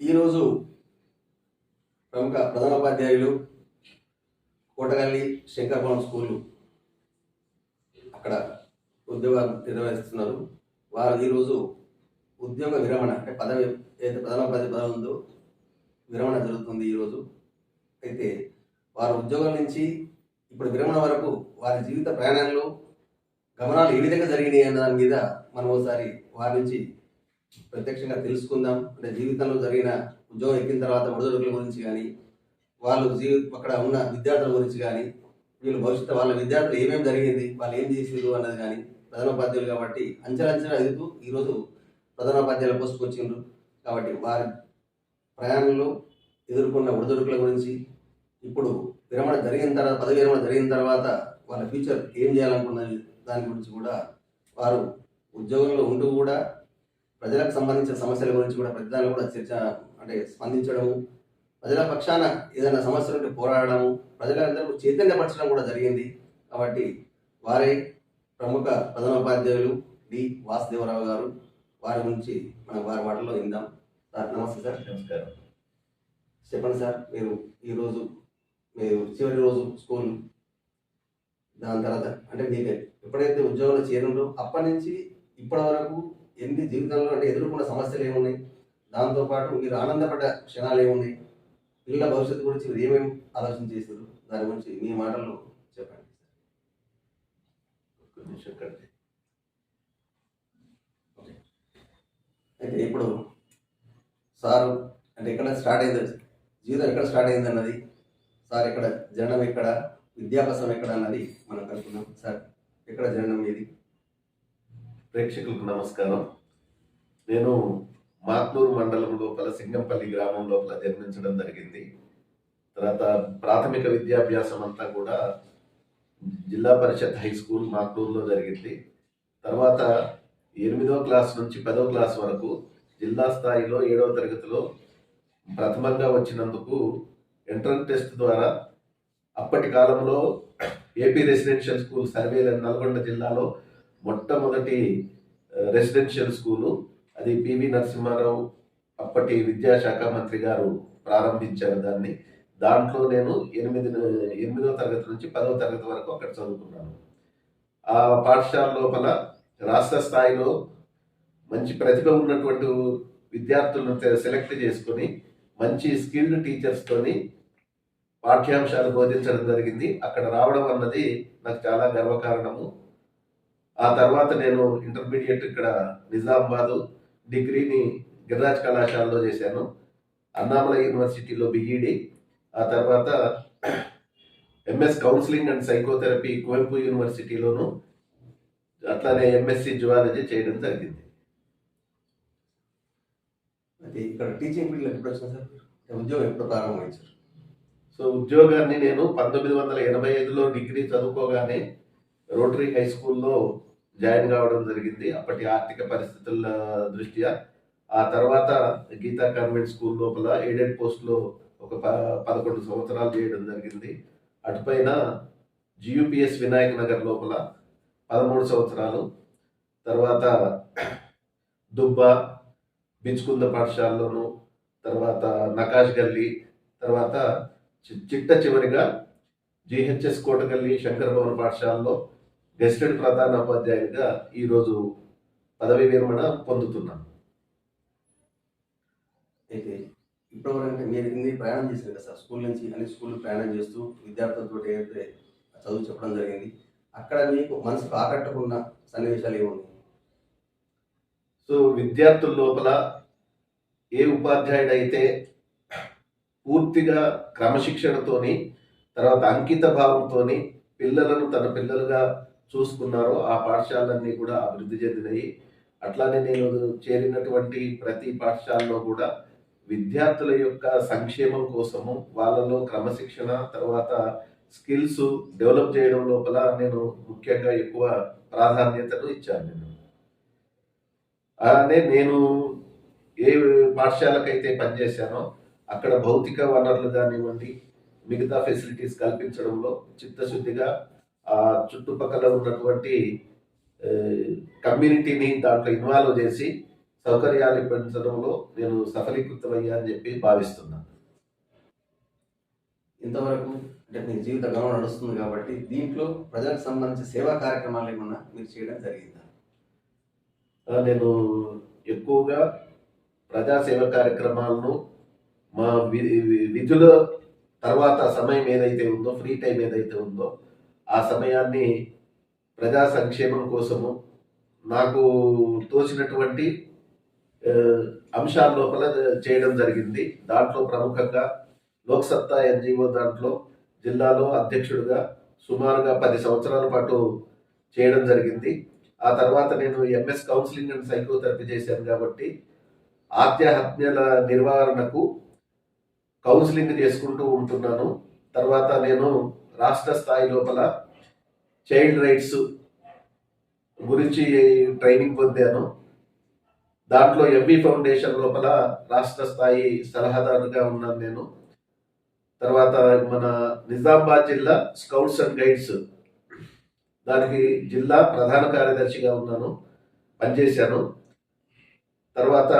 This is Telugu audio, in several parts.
ఈరోజు ప్రముఖ ప్రధానోపాధ్యాయులు కోటగల్లి శంకర్భవన్ స్కూల్ అక్కడ ఉద్యోగాలు నిర్వహిస్తున్నారు. వారు ఈరోజు ఉద్యోగ విరమణ అంటే పదవి ఏదైతే ప్రధానోపాధ్యాయ పదవి ఉందో విరమణ జరుగుతుంది ఈరోజు. అయితే వారి ఉద్యోగం నుంచి ఇప్పుడు విరమణ వరకు వారి జీవిత ప్రయాణంలో గమనాలు ఏ విధంగా జరిగినాయి అన్న దాని మీద మనం ఒకసారి వారి నుంచి ప్రత్యక్షంగా తెలుసుకుందాం. అంటే జీవితంలో జరిగిన ఉద్యోగం ఎక్కిన తర్వాత ఒడిదొడుకుల గురించి కానీ వాళ్ళు జీవి అక్కడ ఉన్న విద్యార్థుల గురించి కానీ వీళ్ళు భవిష్యత్తు వాళ్ళ విద్యార్థులు ఏమేమి జరిగింది వాళ్ళు ఏం చేసేది అన్నది కానీ ప్రధానోపాధ్యాయులు కాబట్టి అంచెలంచెలు ఎదుగుతూ ఈరోజు ప్రధానోపాధ్యాయుల పోస్టుకు వచ్చిండ్రు. కాబట్టి వారి ప్రయాణంలో ఎదుర్కొన్న ఒడిదొడుకుల గురించి ఇప్పుడు విరమణ జరిగిన తర్వాత పదవి విరమణ జరిగిన తర్వాత వాళ్ళ ఫ్యూచర్ ఏం చేయాలనుకున్న దాని గురించి కూడా వారు ఉద్యోగంలో ఉంటూ కూడా ప్రజలకు సంబంధించిన సమస్యల గురించి కూడా ప్రతిదాన్ని కూడా చర్చ అంటే స్పందించడము ప్రజల పక్షాన ఏదైనా సమస్యలు ఉంటే పోరాడము ప్రజలందరూ చైతన్యపరచడం కూడా జరిగింది. కాబట్టి వారే ప్రముఖ ప్రధానోపాధ్యాయులు డి వాసుదేవరావు గారు. వారి గురించి మనం వారి మాటల్లో విందాం. సార్ నమస్తే సార్. నమస్కారం. చెప్పండి సార్ మీరు ఈరోజు మీరు చివరి రోజు స్కూల్ దాని తర్వాత అంటే మీకు ఎప్పుడైతే ఉద్యోగంలో చేరినో అప్పటి నుంచి ఇప్పటి వరకు ఎన్ని జీవితంలో అంటే ఎదుర్కొన్న సమస్యలు ఏమున్నాయి? దాంతోపాటు మీరు ఆనందపడ్డ క్షణాలు ఏమున్నాయి? పిల్లల భవిష్యత్తు గురించి మీరు ఏమేమి ఆలోచన చేశారు? దాని గురించి మీ మాటల్లో చెప్పండి అయితే ఇప్పుడు సారు అంటే ఎక్కడ స్టార్ట్ అయింది జీవితం ఎక్కడ స్టార్ట్ అయింది అన్నది సార్ ఇక్కడ జననం ఎక్కడ విద్యాభ్యాసం ఎక్కడ అన్నది మనం కనుక్కున్నాం సార్ ఎక్కడ జననం ఏది ప్రేక్షకులకు నమస్కారం. నేను మాత్నూరు మండలం లోపల సింగంపల్లి గ్రామం లోపల జన్మించడం జరిగింది. తర్వాత ప్రాథమిక విద్యాభ్యాసం అంతా కూడా జిల్లా పరిషత్ హై స్కూల్ మాత్నూరులో జరిగింది. తర్వాత ఎనిమిదో క్లాస్ నుంచి పదో క్లాస్ వరకు జిల్లా స్థాయిలో ఏడవ తరగతిలో ప్రథమంగా వచ్చినందుకు ఎంట్రన్స్ టెస్ట్ ద్వారా అప్పటి కాలంలో ఏపీ రెసిడెన్షియల్ స్కూల్ సర్వేల నల్గొండ జిల్లాలో మొట్టమొదటి రెసిడెన్షియల్ స్కూలు అది పివి నరసింహారావు అప్పటి విద్యాశాఖ మంత్రి గారు ప్రారంభించారు దాన్ని. దాంట్లో నేను ఎనిమిది ఎనిమిదో తరగతి నుంచి పదవ తరగతి వరకు అక్కడ చదువుకున్నాను. ఆ పాఠశాల లోపల రాష్ట్ర స్థాయిలో మంచి ప్రతిభ ఉన్నటువంటి విద్యార్థులను సెలెక్ట్ చేసుకొని మంచి స్కిల్డ్ టీచర్స్తోని పాఠ్యాంశాలు బోధించడం జరిగింది. అక్కడ రావడం అన్నది నాకు చాలా గర్వకారణము. ఆ తర్వాత నేను ఇంటర్మీడియట్ ఇక్కడ నిజామాబాద్ డిగ్రీని గిరిరాజ్ కళాశాలలో చేశాను. అన్నామల యూనివర్సిటీలో బిఈడి ఆ తర్వాత MS counselling and psychotherapy Kuvempu యూనివర్సిటీలోను అట్లానే ఎంఎస్సి జువాలజీ చేయడం జరిగింది. అయితే ఇక్కడ టీచింగ్ ఫీల్డ్ ఎప్పుడు వచ్చింది సార్? ఉద్యోగం ఎప్పుడు ప్రారంభించారు సో ఉద్యోగాన్ని నేను పంతొమ్మిది వందల ఎనభై ఐదులో డిగ్రీ చదువుకోగానే రోటరీ హై స్కూల్లో జాయిన్ కావడం జరిగింది. అప్పటి ఆర్థిక పరిస్థితుల దృష్ట్యా ఆ తర్వాత గీతా కాన్వెంట్ స్కూల్ లోపల ఎయిడెడ్ పోస్ట్లో ఒక ప పదకొండు సంవత్సరాలు చేయడం జరిగింది. అటుపైన జియూపిఎస్ వినాయక నగర్ లోపల పదమూడు సంవత్సరాలు. తర్వాత దుబ్బ బించుకుంద పాఠశాలలోను తర్వాత నకాష్ గల్లీ తర్వాత చి- చిట్ట చివరిగా జిహెచ్ఎస్ కోటగల్లి శంకర భవన్ పాఠశాలలో గెస్టెడ్ ప్రధాన ఉపాధ్యాయుడిగా ఈరోజు పదవి విరమణ పొందుతున్నాను అయితే ఇప్పటివరకు అంటే మీరు ఇన్ని ప్రయాణం చేశారు కదా సార్ స్కూల్ నుంచి అన్ని స్కూల్ ప్రయాణం చేస్తూ విద్యార్థులతో ఏదైతే చదువు చెప్పడం జరిగింది అక్కడ మీకు మనసుకు ఆకట్టుకున్న సన్నివేశాలు ఏమున్నాయి సో విద్యార్థుల లోపల ఏ ఉపాధ్యాయుడైతే పూర్తిగా క్రమశిక్షణతోని తర్వాత అంకిత భావంతోని పిల్లలను తన పిల్లలుగా చూసుకున్నారో ఆ పాఠశాలన్నీ కూడా అభివృద్ధి చెందినాయి. అట్లానే నేను చేరినటువంటి ప్రతి పాఠశాలలో కూడా విద్యార్థుల యొక్క సంక్షేమం కోసము వాళ్ళలో క్రమశిక్షణ తర్వాత స్కిల్స్ డెవలప్ చేయడం లోపల నేను ముఖ్యంగా ఎక్కువ ప్రాధాన్యతను ఇచ్చాను నేను. అలానే నేను ఏ పాఠశాలకైతే పనిచేశానో అక్కడ భౌతిక వనరులు కానివ్వండి మిగతా ఫెసిలిటీస్ కల్పించడంలో చిత్తశుద్ధిగా ఆ చుట్టుపక్కల ఉన్నటువంటి కమ్యూనిటీని దాంట్లో ఇన్వాల్వ్ చేసి సౌకర్యాలు పెంచడంలో నేను సఫలీకృతమయ్యా అని చెప్పి భావిస్తున్నాను ఇంతవరకు అంటే మీ జీవిత గమనం నడుస్తుంది కాబట్టి దీంట్లో ప్రజలకు సంబంధించి సేవా కార్యక్రమాలు ఏమన్నా మీరు చేయడం జరిగిందా? నేను ఎక్కువగా ప్రజాసేవ కార్యక్రమాలను మా విధుల తర్వాత సమయం ఏదైతే ఉందో ఫ్రీ టైం ఏదైతే ఉందో ఆ సమయాన్ని ప్రజా సంక్షేమం కోసము నాకు తోచినటువంటి అంశాల లోపల చేయడం జరిగింది. దాంట్లో ప్రముఖంగా లోక్సత్తా ఎన్జిఓ దాంట్లో జిల్లాలో అధ్యక్షుడిగా సుమారుగా పది సంవత్సరాల పాటు చేయడం జరిగింది. ఆ తర్వాత నేను ఎంఎస్ కౌన్సిలింగ్ అండ్ సైకోథెరపీ చేశాను కాబట్టి ఆత్మహత్యల నిర్వహణకు కౌన్సిలింగ్ చేసుకుంటూ ఉంటున్నాను. తర్వాత నేను రాష్ట్ర స్థాయి లోపల చైల్డ్ రైట్స్ గురించి ట్రైనింగ్ పొందాను. దాంట్లో ఎంబీ ఫౌండేషన్ లోపల రాష్ట్ర స్థాయి సలహాదారుగా ఉన్నాను నేను. తర్వాత మన నిజామాబాద్ జిల్లా స్కౌట్స్ అండ్ గైడ్స్ దానికి జిల్లా ప్రధాన కార్యదర్శిగా ఉన్నాను పనిచేశాను. తర్వాత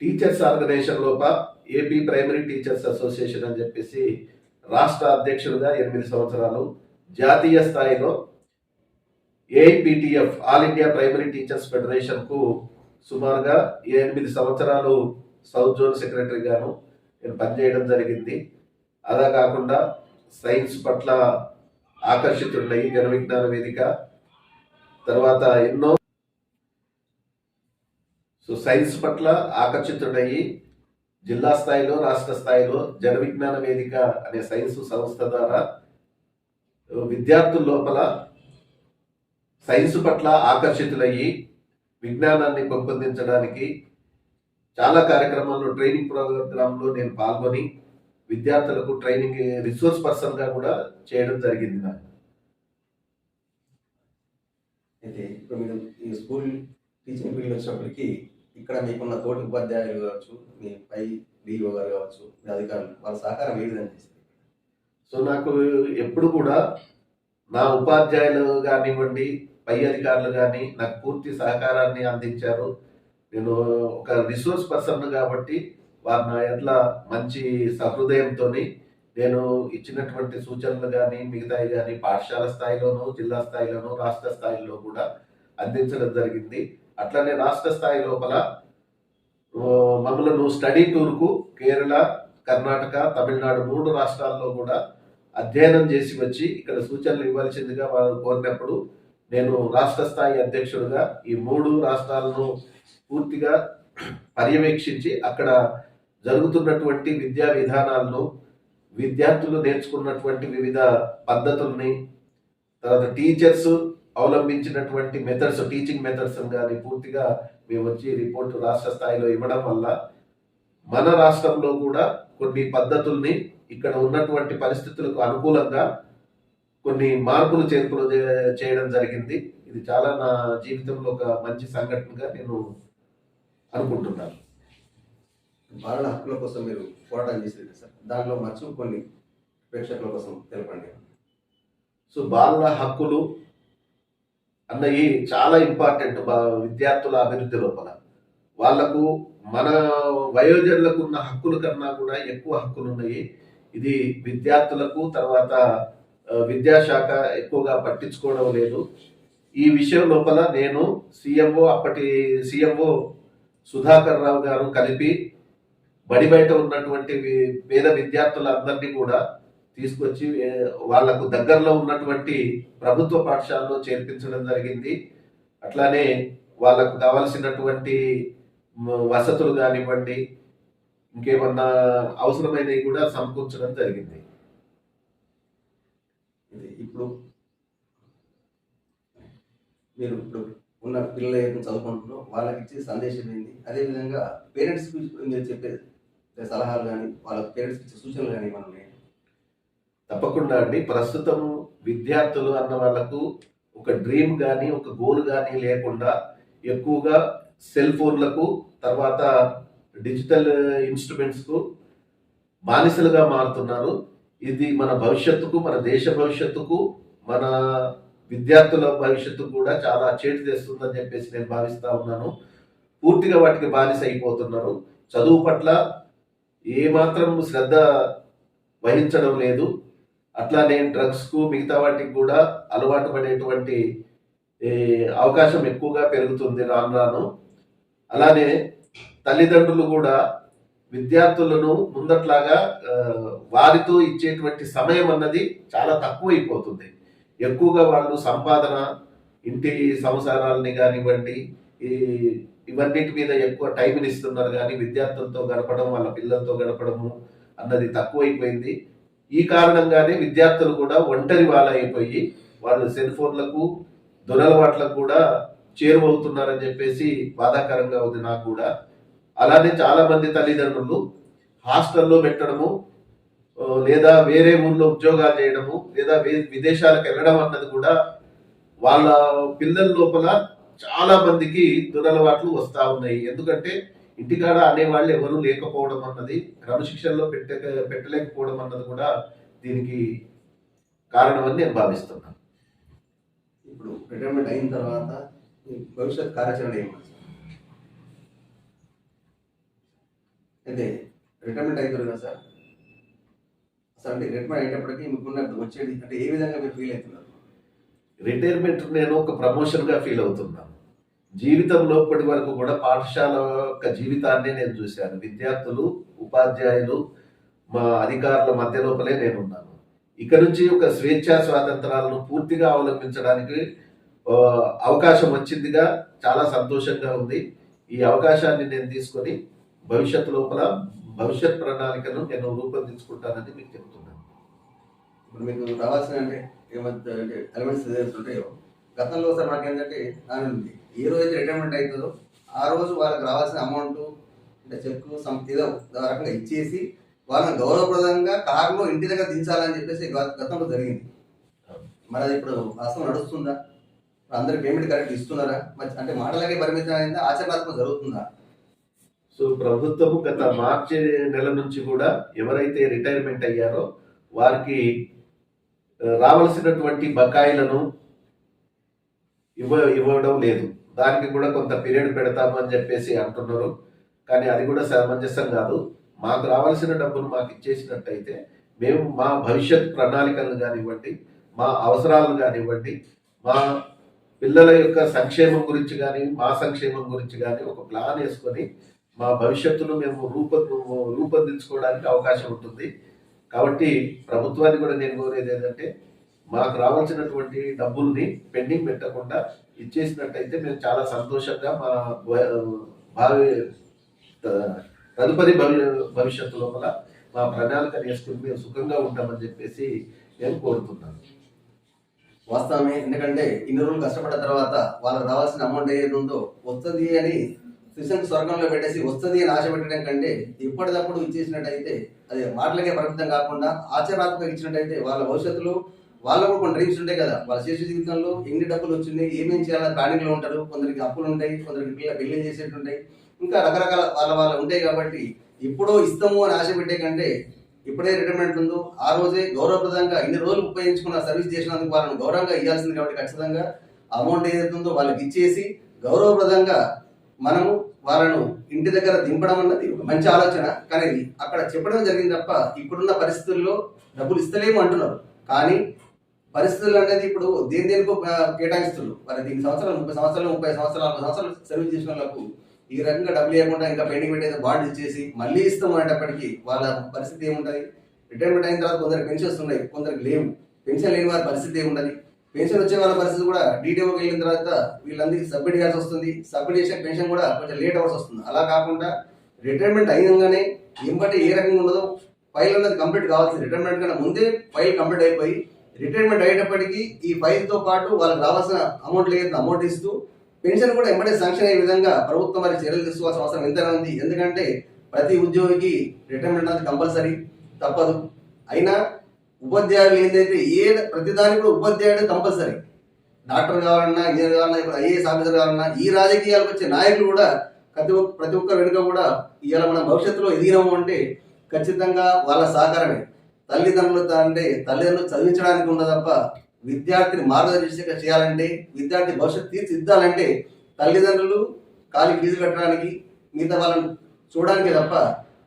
టీచర్స్ ఆర్గనైజేషన్ లోప ఏపీ ప్రైమరీ టీచర్స్ అసోసియేషన్ అని చెప్పేసి రాష్ట్ర అధ్యక్షుడిగా ఎనిమిది సంవత్సరాలు జాతీయ స్థాయిలో AIPTF all India primary teachers ఫెడరేషన్కు సుమారుగా ఎనిమిది సంవత్సరాలు సౌత్ జోన్ సెక్రటరీగాను నేను పనిచేయడం జరిగింది. అలా కాకుండా సైన్స్ పట్ల ఆకర్షితున్నయి జన విజ్ఞాన వేదిక తర్వాత ఎన్నో సో సైన్స్ పట్ల ఆకర్షితుడయ్యి జిల్లా స్థాయిలో రాష్ట్ర స్థాయిలో జన విజ్ఞాన వేదిక అనే సైన్స్ సంస్థ ద్వారా విద్యార్థుల లోపల సైన్స్ పట్ల ఆకర్షితులయ్యి విజ్ఞానాన్ని పెంపొందించడానికి చాలా కార్యక్రమాల్లో ట్రైనింగ్ ప్రోగ్రాంలో నేను పాల్గొని విద్యార్థులకు ట్రైనింగ్ రిసోర్స్ పర్సన్గా కూడా చేయడం జరిగింది నాకు. అయితే ఇప్పుడు మీరు ఈ స్కూల్ టీచింగ్ ఫీల్డ్ వచ్చినప్పటికీ ఇక్కడ మీకున్న తోటి ఉపాధ్యాయులు కావచ్చు మీ పై డిఓ గారు కావచ్చు మీ అధికారులు వాళ్ళ సహకారం ఏ విధంగా చేస్తారు సో నాకు ఎప్పుడు కూడా నా ఉపాధ్యాయులు కానివ్వండి పై అధికారులు కానీ నాకు పూర్తి సహకారాన్ని అందించారు. నేను ఒక రిసోర్స్ పర్సన్ కాబట్టి వారు నా ఎట్ల మంచి సహృదయంతో నేను ఇచ్చినటువంటి సూచనలు కానీ మిగతాయి కానీ పాఠశాల స్థాయిలోనూ జిల్లా స్థాయిలోనూ రాష్ట్ర స్థాయిలో కూడా అందించడం జరిగింది. అట్లనే రాష్ట్ర స్థాయి లోపల మమ్మలను స్టడీ టూర్కు కేరళ కర్ణాటక తమిళనాడు మూడు రాష్ట్రాల్లో కూడా అధ్యయనం చేసి వచ్చి ఇక్కడ సూచనలు ఇవ్వాల్సిందిగా వారు కోరినప్పుడు నేను రాష్ట్ర స్థాయి అధ్యక్షుడుగా ఈ మూడు రాష్ట్రాలను పూర్తిగా పర్యవేక్షించి అక్కడ జరుగుతున్నటువంటి విద్యా విధానాలను విద్యార్థులు నేర్చుకున్నటువంటి వివిధ పద్ధతుల్ని తర్వాత టీచర్స్ అవలంబించినటువంటి మెథడ్స్ టీచింగ్ మెథడ్స్ కానీ పూర్తిగా మేము వచ్చి రిపోర్ట్ రాష్ట్ర స్థాయిలో ఇవ్వడం వల్ల మన రాష్ట్రంలో కూడా కొన్ని పద్ధతుల్ని ఇక్కడ ఉన్నటువంటి పరిస్థితులకు అనుకూలంగా కొన్ని మార్పులు చేర్పులు చేయడం జరిగింది. ఇది చాలా నా జీవితంలో ఒక మంచి సంఘటనగా నేను అనుకుంటున్నాను. బాలల హక్కుల కోసం మీరు పోరాటం చేసేది సార్. దాంట్లో మర్చి కొన్ని ప్రేక్షకుల కోసం తెలపండి. సో బాలల హక్కులు అన్నవి చాలా ఇంపార్టెంట్ బా- విద్యార్థుల అభివృద్ధి లోపల. వాళ్ళకు మన వయోజనులకు ఉన్న హక్కుల కన్నా కూడా ఎక్కువ హక్కులు ఉన్నాయి. ఇది విద్యార్థులకు తర్వాత విద్యాశాఖ ఎక్కువగా పట్టించుకోవడం లేదు. ఈ విషయం లోపల నేను సీఎంఓ అప్పటి సీఎంఓ సుధాకర్ రావు గారు కలిపి బడి బయట ఉన్నటువంటి పేద విద్యార్థులందరినీ కూడా తీసుకొచ్చి వాళ్ళకు దగ్గరలో ఉన్నటువంటి ప్రభుత్వ పాఠశాలలో చేర్పించడం జరిగింది. అట్లానే వాళ్ళకు కావలసినటువంటి వసతులు కానివ్వండి ఇంకేమన్నా అవసరమైనవి కూడా సమకూర్చడం జరిగింది. ఇది ఇప్పుడు మీరు ఇప్పుడు ఉన్న పిల్లలు ఏదైతే చదువుకుంటున్నారో వాళ్ళకి ఇచ్చే సందేశం ఏంది? అదేవిధంగా పేరెంట్స్కి మీరు చెప్పే సలహాలు కానీ వాళ్ళ పేరెంట్స్కి ఇచ్చే సూచనలు కానీ మనం తప్పకుండా అండి. ప్రస్తుతం విద్యార్థులు అన్న వాళ్ళకు ఒక డ్రీమ్ కానీ ఒక గోల్ కానీ లేకుండా ఎక్కువగా సెల్ ఫోన్లకు తర్వాత డిజిటల్ ఇన్స్ట్రుమెంట్స్కు బానిసలుగా మారుతున్నారు. ఇది మన భవిష్యత్తుకు మన దేశ భవిష్యత్తుకు మన విద్యార్థుల భవిష్యత్తుకు కూడా చాలా చేటు తెస్తుందని చెప్పేసి నేను భావిస్తా ఉన్నాను. పూర్తిగా వాటికి బానిస అయిపోతున్నారు. చదువు పట్ల ఏమాత్రం శ్రద్ధ వహించడం లేదు. అట్లానే డ్రగ్స్కు మిగతా వాటికి కూడా అలవాటు పడేటువంటి అవకాశం ఎక్కువగా పెరుగుతుంది రాను రాను. అలానే తల్లిదండ్రులు కూడా విద్యార్థులను ముందట్లాగా వారితో ఇచ్చేటువంటి సమయం అన్నది చాలా తక్కువైపోతుంది. ఎక్కువగా వాళ్ళు సంపాదన ఇంటి సంసారాలని కానివ్వండి ఈ ఇవన్నిటి మీద ఎక్కువ టైంని ఇస్తున్నారు కానీ విద్యార్థులతో గడపడం వాళ్ళ పిల్లలతో గడపడము అన్నది తక్కువైపోయింది. ఈ కారణంగానే విద్యార్థులు కూడా ఒంటరి వాళ్ళైపోయి అయిపోయి వాళ్ళు సెల్ ఫోన్లకు దురలవాట్లకు కూడా చేరువవుతున్నారని చెప్పేసి బాధాకరంగా ఉంది నాకు కూడా. అలానే చాలా మంది తల్లిదండ్రులు హాస్టల్లో పెట్టడము లేదా వేరే ఊళ్ళో ఉద్యోగాలు చేయడము లేదా వే- విదేశాలకు వెళ్ళడం అన్నది కూడా వాళ్ళ పిల్లల లోపల చాలా మందికి దురలవాట్లు వస్తా ఉన్నాయి. ఎందుకంటే ఇంటికాడ అనేవాళ్ళు ఎవరు లేకపోవడం అన్నది క్రమశిక్షణలో పెట్టక పెట్టలేకపోవడం అన్నది కూడా దీనికి కారణమని నేను భావిస్తున్నాను. ఇప్పుడు రిటైర్మెంట్ అయిన తర్వాత భవిష్యత్ కార్యాచరణ ఏమి అంటే రిటైర్మెంట్ అవుతారు కదా సార్ అసలు అంటే రిటైర్మెంట్ అయ్యేటప్పటికి మీకున్న వచ్చేది అంటే ఏ విధంగా మీరు ఫీల్ అవుతున్నారు? రిటైర్మెంట్ నేను ఒక ప్రమోషన్గా ఫీల్ అవుతున్నాను. జీవితంలో ఇప్పటి వరకు కూడా పాఠశాల యొక్క జీవితాన్ని నేను చూశాను. విద్యార్థులు ఉపాధ్యాయులు మా అధికారుల మధ్య లోపలే నేను ఉన్నాను ఇక నుంచి ఒక స్వేచ్ఛా స్వాతంత్రాలను పూర్తిగా అవలంబించడానికి అవకాశం వచ్చిందిగా చాలా సంతోషంగా ఉంది. ఈ అవకాశాన్ని నేను తీసుకొని భవిష్యత్తు లోపల భవిష్యత్ ప్రణాళికను నేను రూపొందించుకుంటానని మీకు చెప్తున్నాను. ఇప్పుడు మీకు రావాల్సిన అంటే ఏమంటే ఎలిమెంట్స్ ఏదైతే ఉంటాయో గతంలో సార్ మనకి ఏంటంటే దాని ఉంది ఏ రోజు రిటైర్మెంట్ అవుతుందో ఆ రోజు వాళ్ళకి రావాల్సిన అమౌంట్ అంటే చెక్ సమ్ ఏదో రకంగా ఇచ్చేసి వాళ్ళని గౌరవప్రదంగా కారులో ఇంటి దగ్గర దించాలని చెప్పేసి గతంలో జరిగింది. మరి అది ఇప్పుడు వాస్తవం నడుస్తుందా? అందరి పేమెంట్ కరెక్ట్ ఇస్తున్నారా? మరి అంటే మాటలకే పరిమితం అయిందా ఆచరణాత్మకం జరుగుతుందా? సో ప్రభుత్వము గత మార్చి నెల నుంచి కూడా ఎవరైతే రిటైర్మెంట్ అయ్యారో వారికి రావాల్సినటువంటి బకాయిలను ఇవ్వ ఇవ్వడం లేదు. దానికి కూడా కొంత పీరియడ్ పెడతామని చెప్పేసి అంటున్నారు. కానీ అది కూడా సమంజసం కాదు. మాకు రావాల్సిన డబ్బును మాకు ఇచ్చేసినట్టయితే మేము మా భవిష్యత్ ప్రణాళికలను కానివ్వండి మా అవసరాలను కానివ్వండి మా పిల్లల యొక్క సంక్షేమం గురించి కానీ మా సంక్షేమం గురించి కానీ ఒక ప్లాన్ వేసుకొని మా భవిష్యత్తును మేము రూప రూపొందించుకోవడానికి అవకాశం ఉంటుంది. కాబట్టి ప్రభుత్వాన్ని కూడా నేను కోరేది ఏంటంటే మాకు రావాల్సినటువంటి డబ్బుల్ని పెండింగ్ పెట్టకుండా ఇచ్చేసినట్టయితే మేము చాలా సంతోషంగా మా భావి తదుపరి భవి భవిష్యత్తు లోపల మా ప్రణాళిక వేసుకుని మేము సుఖంగా ఉంటామని చెప్పేసి నేను కోరుతున్నాను వాస్తవమే ఎందుకంటే ఇన్ని రోజులు కష్టపడ్డ తర్వాత వాళ్ళకి రావాల్సిన అమౌంట్ ఏది ఉందో వస్తుంది అని శ్రీశంకు స్వర్గంలో పెట్టేసి వస్తుంది అని ఆశ పెట్టడం కంటే ఇప్పటికప్పుడు ఇచ్చేసినట్టయితే అది మాటలకే పరిమితం కాకుండా ఆచరణాత్మక ఇచ్చినట్టయితే వాళ్ళ భవిష్యత్తులో వాళ్ళకు కూడా కొన్ని డ్రీమ్స్ ఉంటాయి కదా. వాళ్ళ శేష జీవితంలో ఎన్ని డబ్బులు వచ్చినాయి ఏమేం చేయాలని ప్లానింగ్లో ఉంటారు కొందరికి అప్పులు ఉంటాయి కొందరికి పిల్లలు పెళ్ళి చేసేట్టు ఉంటాయి. ఇంకా రకరకాల వాళ్ళ వాళ్ళ ఉంటాయి కాబట్టి ఎప్పుడో ఇస్తాము అని ఆశ పెట్టే కంటే ఇప్పుడే రిటైర్మెంట్ ఉందో ఆ రోజే గౌరవప్రదంగా ఇన్ని రోజులు ఉపయోగించుకున్న సర్వీస్ చేసినందుకు వాళ్ళని గౌరవంగా ఇవ్వాల్సింది కాబట్టి ఖచ్చితంగా అమౌంట్ ఏదైతే ఉందో వాళ్ళకి ఇచ్చేసి గౌరవప్రదంగా మనము వాళ్ళను ఇంటి దగ్గర దింపడం అన్నది ఒక మంచి ఆలోచన. కానీ అక్కడ చెప్పడం జరిగింది తప్ప ఇప్పుడున్న పరిస్థితుల్లో డబ్బులు ఇస్తలేము అంటున్నారు. కానీ పరిస్థితులు అనేది ఇప్పుడు దేని దేనికో కేటాయిస్తున్నారు. మరి దీని సంవత్సరాలు ముప్పై సంవత్సరాలు ముప్పై సంవత్సరాలు నలభై సంవత్సరాలు సర్వీస్ చేసిన వాళ్ళకు ఈ రకంగా డబ్బులు ఇవ్వకుండా ఇంకా పెండింగ్ పెట్టేది బాండ్ ఇచ్చేసి మళ్ళీ ఇస్తాం అనేటప్పటికీ వాళ్ళ పరిస్థితి ఏముంటుంది? రిటైర్మెంట్ అయిన తర్వాత కొందరికి పెన్షన్స్ ఉన్నాయి కొందరికి లేవు. పెన్షన్ లేని వారి పరిస్థితి ఏముంటది? పెన్షన్ వచ్చే వాళ్ళ పరిస్థితి కూడా డీటీఓకి వెళ్ళిన తర్వాత వీళ్ళందరికీ సబ్మిట్ చేయాల్సి వస్తుంది. సబ్మిట్ చేసే పెన్షన్ కూడా కొంచెం లేట్ అవర్స్ వస్తుంది. అలా కాకుండా రిటైర్మెంట్ అయినంగానే ఏంబట్టి ఏ రకంగా ఉండదో ఫైల్ అనేది కంప్లీట్ కావాల్సింది. రిటైర్మెంట్ కన్నా ముందే ఫైల్ కంప్లీట్ అయిపోయి రిటైర్మెంట్ అయ్యేటప్పటికీ ఈ ఫైల్తో పాటు వాళ్ళకి రావాల్సిన అమౌంట్ లేదు అమౌంట్ ఇస్తూ పెన్షన్ కూడా ఎంబడే శాంక్షన్ అయ్యే విధంగా ప్రభుత్వం మరి చర్యలు తీసుకోవాల్సిన అవసరం ఎంతైనా ఉంది. ఎందుకంటే ప్రతి ఉద్యోగికి రిటైర్మెంట్ అనేది కంపల్సరీ తప్పదు. అయినా ఉపాధ్యాయులు ఏంటంటే ఏ ప్రతిదానికి కూడా ఉపాధ్యాయుడు కంపల్సరీ. డాక్టర్ కావాలన్నా ఇంజనీర్ కావాలన్నా ఇప్పుడు ఐఏఎస్ ఆఫీసర్ కావాలన్నా ఈ రాజకీయాలకు వచ్చే నాయకులు కూడా ప్రతి ఒక్క ప్రతి ఒక్కరు వెనుక కూడా ఇవాళ మన భవిష్యత్తులో ఎదిగినాము అంటే ఖచ్చితంగా వాళ్ళ సహకారమే. తల్లిదండ్రులు అంటే తల్లిదండ్రులు చదివించడానికి ఉండదు తప్ప విద్యార్థిని మార్గదర్శక చేయాలంటే విద్యార్థి భవిష్యత్తు తీర్చిదిద్దాలంటే తల్లిదండ్రులు ఖాళీ ఫీజు కట్టడానికి మిగతా వాళ్ళని చూడడానికి తప్ప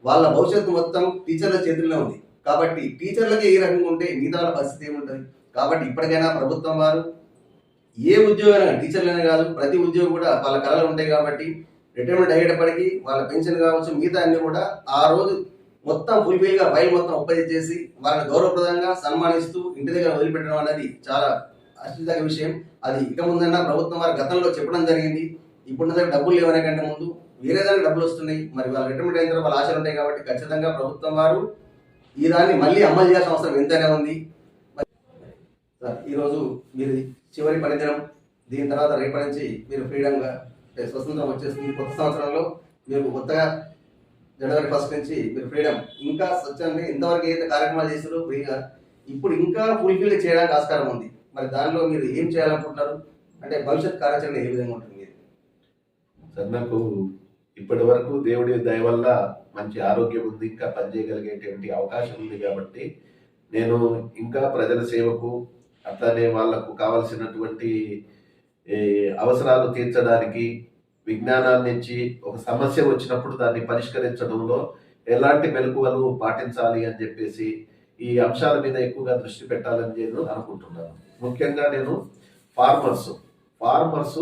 వాళ్ళ భవిష్యత్తు మొత్తం టీచర్ల చేతుల్లో ఉంది. కాబట్టి టీచర్లకి ఏ రకంగా ఉంటే మిగతా వాళ్ళ పరిస్థితి ఏముంటుంది? కాబట్టి ఇప్పటికైనా ప్రభుత్వం వారు ఏ ఉద్యోగమైనా టీచర్లనే కాదు ప్రతి ఉద్యోగం కూడా వాళ్ళ కళలు ఉంటాయి కాబట్టి రిటైర్మెంట్ అయ్యేటప్పటికి వాళ్ళ పెన్షన్ కావచ్చు మిగతా అన్ని కూడా ఆ రోజు మొత్తం ఫుల్ఫిల్గా ఫైల్ మొత్తం ఉపయోగ చేసి వాళ్ళని గౌరవప్రదంగా సన్మానిస్తూ ఇంటి దగ్గర వదిలిపెట్టడం అనేది చాలా ఆశ్చర్యదగ్గ విషయం. అది ఇక ముందన్నా ప్రభుత్వం వారి గతంలో చెప్పడం జరిగింది. ఇప్పుడు దగ్గర డబ్బులు లేవనే కంటే ముందు వేరే దానికి డబ్బులు వస్తున్నాయి. మరి వాళ్ళ రిటైర్మెంట్ అయిన తర్వాత వాళ్ళ ఆశలు ఉంటాయి కాబట్టి ఖచ్చితంగా ప్రభుత్వం వారు ఈ దాన్ని మళ్ళీ అమలు చేయాల్సిన అవసరం ఎంతైనా ఉంది. సార్ ఈరోజు మీరు చివరి పనిదినం దీని తర్వాత రేపటి నుంచి మీరు ఫ్రీడంగా స్వతంత్రం వచ్చేస్తుంది కొత్త సంవత్సరంలో. మీరు కొత్తగా జనవరి ఫస్ట్ నుంచి మీరు ఫ్రీడమ్. ఇంకా స్వచ్ఛంగా ఇంతవరకు ఏదైతే కార్యక్రమాలు చేసారో ఫ్రీగా ఇప్పుడు ఇంకా ఫుల్ఫిల్ చేయడానికి ఆస్కారం ఉంది. మరి దానిలో మీరు ఏం చేయాలనుకుంటున్నారు? అంటే భవిష్యత్ కార్యాచరణ ఏ విధంగా ఉంటుంది సార్ నాకు ఇప్పటి వరకు దేవుడి దయ వల్ల మంచి ఆరోగ్యం ఉంది ఇంకా పనిచేయగలిగేటువంటి అవకాశం ఉంది కాబట్టి నేను ఇంకా ప్రజల సేవకు అట్లానే వాళ్ళకు కావలసినటువంటి అవసరాలు తీర్చడానికి విజ్ఞానాన్ని ఇచ్చి ఒక సమస్య వచ్చినప్పుడు దాన్ని పరిష్కరించడంలో ఎలాంటి మెలకువలు పాటించాలి అని చెప్పేసి ఈ అంశాల మీద ఎక్కువగా దృష్టి పెట్టాలని నేను అనుకుంటున్నాను. ముఖ్యంగా నేను ఫార్మర్స్ ఫార్మర్స్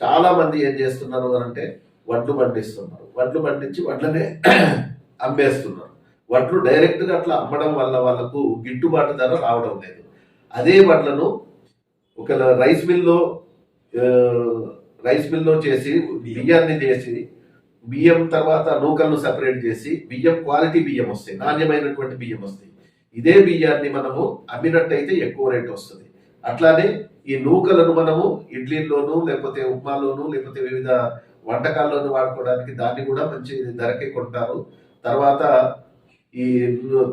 చాలా మంది ఏం చేస్తున్నారు అంటే వడ్లు పండిస్తున్నారు. వడ్లు పండించి వడ్లనే అమ్మేస్తున్నారు. వడ్లు డైరెక్ట్గా అట్లా అమ్మడం వల్ల వాళ్ళకు గిట్టుబాటు ధర రావడం లేదు. అదే వడ్లను ఒక రైస్ మిల్లో రైస్ మిల్లో చేసి బియ్యాన్ని చేసి బియ్యం తర్వాత నూకలను సపరేట్ చేసి బియ్యం క్వాలిటీ బియ్యం వస్తాయి నాణ్యమైనటువంటి బియ్యం వస్తాయి. ఇదే బియ్యాన్ని మనము అమ్మినట్టయితే ఎక్కువ రేట్ వస్తుంది. అట్లానే ఈ నూకలను మనము ఇడ్లీల్లోనూ లేకపోతే ఉప్మాలోను లేకపోతే వివిధ వంటకాల్లోనూ వాడుకోవడానికి దాన్ని కూడా మంచి ధరకే కొంటారు. తర్వాత ఈ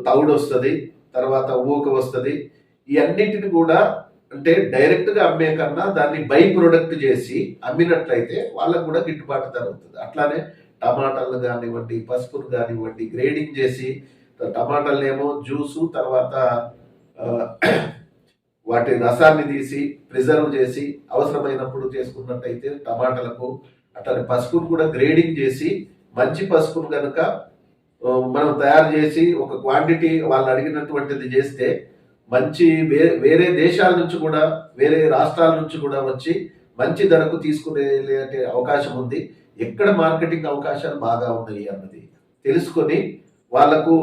తౌడు వస్తుంది తర్వాత ఊక వస్తుంది. ఈ అన్నిటిని కూడా అంటే డైరెక్ట్గా అమ్మే కన్నా దాన్ని బై ప్రొడక్ట్ చేసి అమ్మినట్లయితే వాళ్ళకు కూడా గిట్టుబాటు ధర అవుతుంది అట్లానే టమాటాలు కానివ్వండి పసుపును కానివ్వండి గ్రేడింగ్ చేసి టమాటాలనేమో జ్యూసు తర్వాత వాటి రసాన్ని తీసి ప్రిజర్వ్ చేసి అవసరమైనప్పుడు చేసుకున్నట్టయితే టమాటాలకు అట్లానే పసుపును కూడా గ్రేడింగ్ చేసి మంచి పసుపును కనుక మనం తయారు చేసి ఒక క్వాంటిటీ వాళ్ళు అడిగినటువంటిది చేస్తే మంచి వే వేరే దేశాల నుంచి కూడా వేరే రాష్ట్రాల నుంచి కూడా వచ్చి మంచి ధరకు తీసుకునే అవకాశం ఉంది. ఎక్కడ మార్కెటింగ్ అవకాశాలు బాగా ఉన్నాయి అన్నది తెలుసుకొని వాళ్ళకు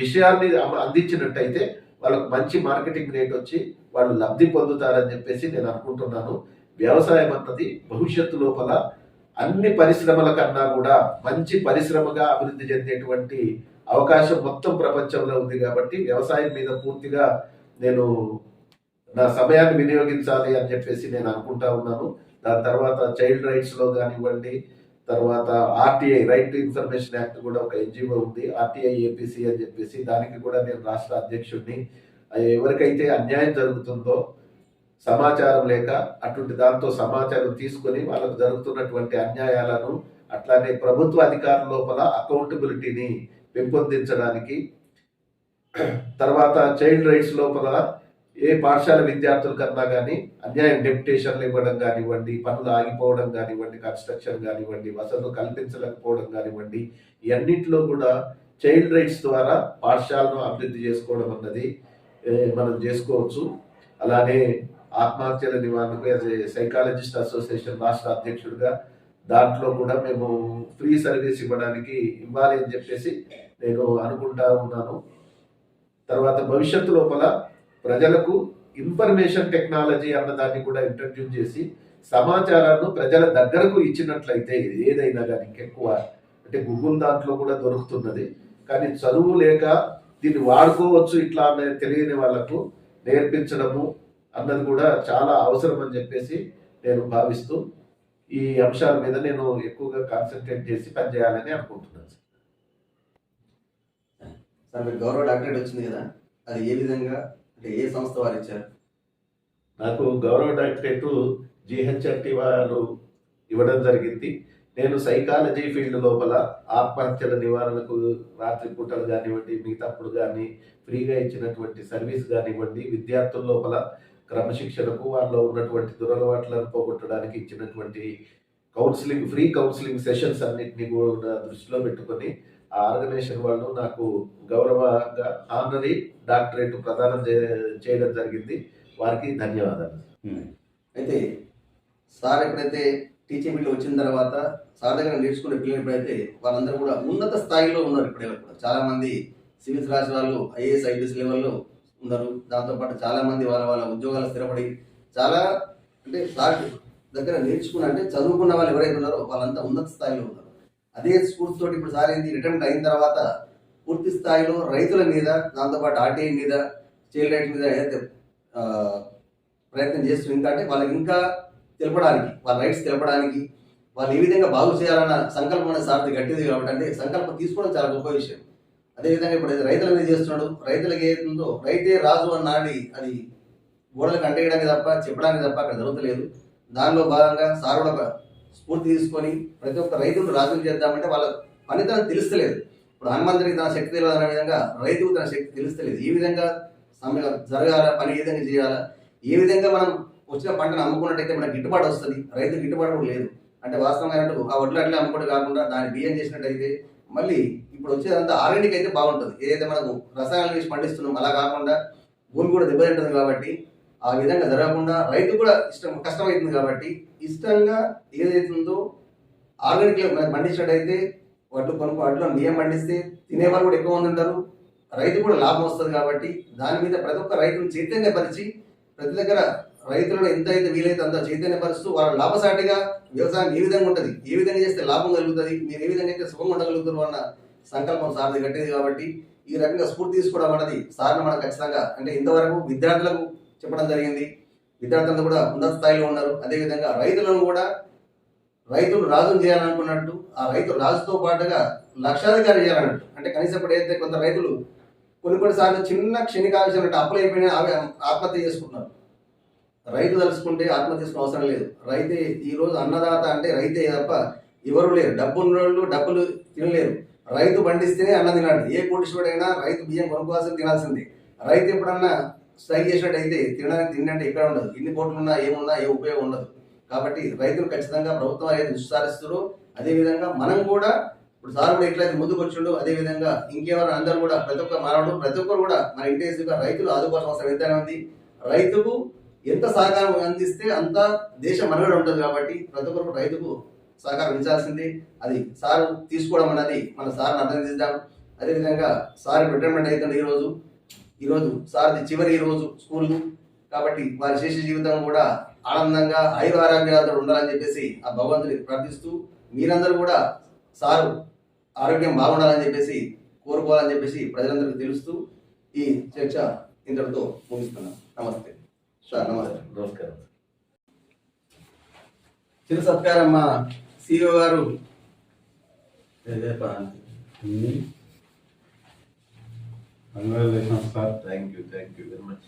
విషయాన్ని అందించినట్టయితే వాళ్ళకు మంచి మార్కెటింగ్ రేట్ వచ్చి వాళ్ళు లబ్ధి పొందుతారని చెప్పేసి నేను అనుకుంటున్నాను. వ్యవసాయం అన్నది భవిష్యత్తు లోపల అన్ని పరిశ్రమల కన్నా కూడా మంచి పరిశ్రమగా అభివృద్ధి చెందేటువంటి అవకాశం మొత్తం ప్రపంచంలో ఉంది కాబట్టి వ్యవసాయం మీద పూర్తిగా నేను నా సమయాన్ని వినియోగించాలి అని చెప్పేసి నేను అనుకుంటా ఉన్నాను. దాని తర్వాత చైల్డ్ రైట్స్లో కానివ్వండి తర్వాత RTI right to information act కూడా ఒక ఎన్జిఓ ఉంది ఆర్టీఐ ఏపీసీ అని చెప్పేసి దానికి కూడా నేను రాష్ట్ర అధ్యక్షుడిని. అది ఎవరికైతే అన్యాయం జరుగుతుందో సమాచారం లేక అటువంటి దాంతో సమాచారం తీసుకొని వాళ్ళకు జరుగుతున్నటువంటి అన్యాయాలను అట్లానే ప్రభుత్వ అధికారుల లోపల అకౌంటబిలిటీని పెంపొందించడానికి తర్వాత చైల్డ్ రైట్స్ లోపల ఏ పాఠశాల విద్యార్థుల కన్నా కానీ అన్యాయం డెప్యుటేషన్లు ఇవ్వడం కానివ్వండి పనులు ఆగిపోవడం కానివ్వండి కన్స్ట్రక్షన్ కానివ్వండి వసతులు కల్పించలేకపోవడం కానివ్వండి ఇవన్నింటిలో కూడా చైల్డ్ రైట్స్ ద్వారా పాఠశాలను అభివృద్ధి చేసుకోవడం అన్నది మనం చేసుకోవచ్చు. అలానే ఆత్మహత్యల నివారణకు యాజ్ ఏ సైకాలజిస్ట్ అసోసియేషన్ రాష్ట్ర అధ్యక్షుడిగా దాంట్లో కూడా మేము ఫ్రీ సర్వీస్ ఇవ్వడానికి ఇవ్వాలి అని చెప్పేసి నేను అనుకుంటా ఉన్నాను. తర్వాత భవిష్యత్తు లోపల ప్రజలకు ఇన్ఫర్మేషన్ టెక్నాలజీ అన్న దాన్ని కూడా ఇంట్రడ్యూస్ చేసి సమాచారాన్ని ప్రజల దగ్గరకు ఇచ్చినట్లయితే ఏదైనా కానీ ఇంకెక్కువ అంటే గూగుల్ దాంట్లో కూడా దొరుకుతున్నది. కానీ చదువు లేక దీన్ని వాడుకోవచ్చు ఇట్లా అనేది తెలియని వాళ్ళకు నేర్పించడము అన్నది కూడా చాలా అవసరం అని చెప్పేసి నేను భావిస్తూ ఈ అంశాల మీద నేను ఎక్కువగా కాన్సన్ట్రేట్ చేసి పనిచేయాలని అనుకుంటున్నాను సార్ మీకు గౌరవ డాక్టరేట్ వచ్చింది కదా అది ఏ విధంగా అంటే ఏ సంస్థ వారు ఇచ్చారు? నాకు గౌరవ డాక్టరేట్ జిహెచ్ఆర్టీ వారు ఇవ్వడం జరిగింది. నేను సైకాలజీ ఫీల్డ్ లోపల ఆత్మహత్యల నివారణకు రాత్రి పూటలు కానివ్వండి మిగతాప్పుడు కానీ ఫ్రీగా ఇచ్చినటువంటి సర్వీస్ కానివ్వండి విద్యార్థుల లోపల క్రమశిక్షణకు వాళ్ళలో ఉన్నటువంటి దురలవాట్లను పోగొట్టడానికి ఇచ్చినటువంటి కౌన్సిలింగ్ ఫ్రీ కౌన్సిలింగ్ సెషన్స్ అన్నిటిని కూడా దృష్టిలో పెట్టుకొని ఆ ఆర్గనైజేషన్ వాళ్ళు నాకు గౌరవంగా ఆనరీ డాక్టరేట్ ప్రదానం చేయడం జరిగింది. వారికి ధన్యవాదాలు. అయితే సార్ ఎప్పుడైతే టీచింగ్ ఫీల్డ్ వచ్చిన తర్వాత సార్ దగ్గర నేర్చుకునే పిల్లలు ఎప్పుడైతే వాళ్ళందరూ కూడా ఉన్నత స్థాయిలో ఉన్నారు ఇప్పుడే కూడా. చాలా మంది సివిల్స్ రాసిన వాళ్ళు ఐఏఎస్ ఐపీఎస్ లెవెల్లో ఉన్నారు. దాంతోపాటు చాలా మంది వాళ్ళ వాళ్ళ ఉద్యోగాలు స్థిరపడి చాలా అంటే సార్ దగ్గర నేర్చుకున్న అంటే చదువుకున్న వాళ్ళు ఎవరైతే ఉన్నారో వాళ్ళంతా ఉన్నత స్థాయిలో ఉన్నారు. అదే స్ఫూర్తితో ఇప్పుడు సార్ ఏంది? రిటర్న్ అయిన తర్వాత పూర్తి స్థాయిలో రైతుల మీద దాంతోపాటు ఆర్టీఐ మీద చైల్డ్ రైట్ మీద ఏదైతే ప్రయత్నం చేస్తుంది ఇంకా అంటే వాళ్ళకి ఇంకా తెలపడానికి వాళ్ళ రైట్స్ తెలపడానికి వాళ్ళు ఏ విధంగా బాగు చేయాలన్న సంకల్పం అనేది సార్ది గట్టిది కాబట్టి అంటే సంకల్పం తీసుకోవడం చాలా గొప్ప విషయం. అదేవిధంగా ఇప్పుడు రైతుల మీద చేస్తున్నాడు రైతులకు ఏదో రైతే రాజు అన్న అది గోడలకు అంటేయడానికి తప్ప చెప్పడానికి తప్ప అక్కడ జరుగుతలేదు. దానిలో భాగంగా సార్ కూడా ఒక స్ఫూర్తి తీసుకొని ప్రతి ఒక్క రైతులు రాజులు చేద్దామంటే వాళ్ళ పనితనం తెలుస్తలేదు. ఇప్పుడు హనుమంతుడికి తన శక్తి తెలియదు అనే విధంగా రైతుకు తన శక్తి తెలుస్తలేదు. ఈ విధంగా సమయం జరగాల పని ఏ విధంగా చేయాలా? ఏ విధంగా మనం వచ్చిన పంటను అమ్ముకున్నట్టయితే మనకి గిట్టుబాటు వస్తుంది? రైతు గిట్టుబాటు కూడా లేదు. అంటే వాస్తవంగా ఆ వడ్లు అట్లే అమ్ముకోవడం కాకుండా దాన్ని బియ్యం చేసినట్టయితే మళ్ళీ ఇప్పుడు వచ్చేదంతా ఆర్గానిక్ అయితే బాగుంటుంది. ఏదైతే మనకు రసాయనాలు వేసి పండిస్తున్నాం అలా కాకుండా భూమి కూడా దెబ్బతింటుంది కాబట్టి ఆ విధంగా జరగకుండా రైతు కూడా ఇష్టం కష్టమవుతుంది కాబట్టి ఇష్టంగా ఏదైతుందో ఆర్గానిక్ పండించినట్టయితే వడ్లు కొనుక్కో వడ్లు బియ్యం పండిస్తే తినేవాళ్ళు కూడా ఎక్కువ మంది ఉంటారు. రైతు కూడా లాభం వస్తుంది కాబట్టి దాని మీద ప్రతి ఒక్క రైతును చైతన్యపరిచి ప్రతి దగ్గర రైతులను ఎంత అయితే వీలైతే అంత చైతన్యపరుస్తూ వాళ్ళ లాభసాటిగా వ్యవసాయం ఏ విధంగా ఉంటుంది. ఏ విధంగా చేస్తే లాభం కలుగుతుంది మీరు ఏ విధంగా అయితే సుఖంగా ఉండగలుగుతారు అన్న సంకల్పం సార్ది కట్టేది కాబట్టి ఈ రకంగా స్ఫూర్తి తీసుకోవడం అన్నది సార్ని మనం ఖచ్చితంగా అంటే ఇంతవరకు విద్యార్థులకు చెప్పడం జరిగింది. విద్యార్థులంతా కూడా ఉన్నత స్థాయిలో ఉన్నారు. అదేవిధంగా రైతులను కూడా రైతులు రాజును చేయాలనుకున్నట్టు ఆ రైతు రాజుతో పాటుగా లక్షాధికారి చేయాలన్నట్టు. అంటే కనీసం ఇప్పుడు అయితే కొంత రైతులు కొన్ని కొన్నిసార్లు చిన్న క్షణికావిషయం అంటే అప్పులు అయిపోయినా ఆత్మహత్య చేసుకుంటున్నారు. రైతు తలుచుకుంటే ఆత్మహత్య చేసుకునే అవసరం లేదు. రైతే ఈ రోజు అన్నదాత అంటే రైతే తప్ప ఎవరు లేరు. డబ్బు డబ్బులు తినలేరు. రైతు పండిస్తేనే అన్నం తినాలి. ఏ కోటీశ్వరుడైనా రైతు బియ్యం కొనుక్కోవాల్సింది తినాల్సిందే. రైతు ఎప్పుడన్నా స్ట్రైక్ చేసినట్టయితే తినడానికి తిండి ఎక్కడ ఉండదు. ఎన్ని కోట్లు ఉన్నా ఏమున్నా ఏ ఉపయోగం ఉండదు. కాబట్టి రైతులు ఖచ్చితంగా ప్రభుత్వం అనేది దృష్టి అదేవిధంగా మనం కూడా ఇప్పుడు సార్ కూడా ఎట్లయితే ముందుకు వచ్చిండో అదే విధంగా ఇంకెవరు అందరూ కూడా ప్రతి ఒక్క మానవుడు ప్రతి ఒక్కరు కూడా మన ఇంటెన్సివ్గా రైతులు ఆదుకోవాల్సిన అవసరం ఎంతైనా ఉంది. రైతుకు ఎంత సహకారం అందిస్తే అంత దేశ మనుగడ ఉంటుంది కాబట్టి ప్రతి ఒక్కరు రైతుకు సహకారం ఇచ్చాల్సింది. అది సార్ తీసుకోవడం అన్నది మన సార్ని అభినందిద్దాం అదేవిధంగా సార్ రిటైర్మెంట్ అవుతుంది ఈరోజు. ఈరోజు సార్ది చివరి రోజు స్కూల్. కాబట్టి వారి శేష జీవితం కూడా ఆనందంగా ఆయుర ఆరోగ్యాలతో ఉండాలని చెప్పేసి ఆ భగవంతుని ప్రార్థిస్తూ మీరందరూ కూడా సారు ఆరోగ్యం బాగుండాలని చెప్పేసి కోరుకోవాలని చెప్పేసి ప్రజలందరికీ తెలుస్తూ ఈ చర్చ ఇంతటితో ముగిస్తున్నాం. నమస్తే. సార్ నమస్తే. నమస్కారం. చిరు సత్కారం మా సిఇఓ గారు Congratulations, sir. Thank you, thank you very much.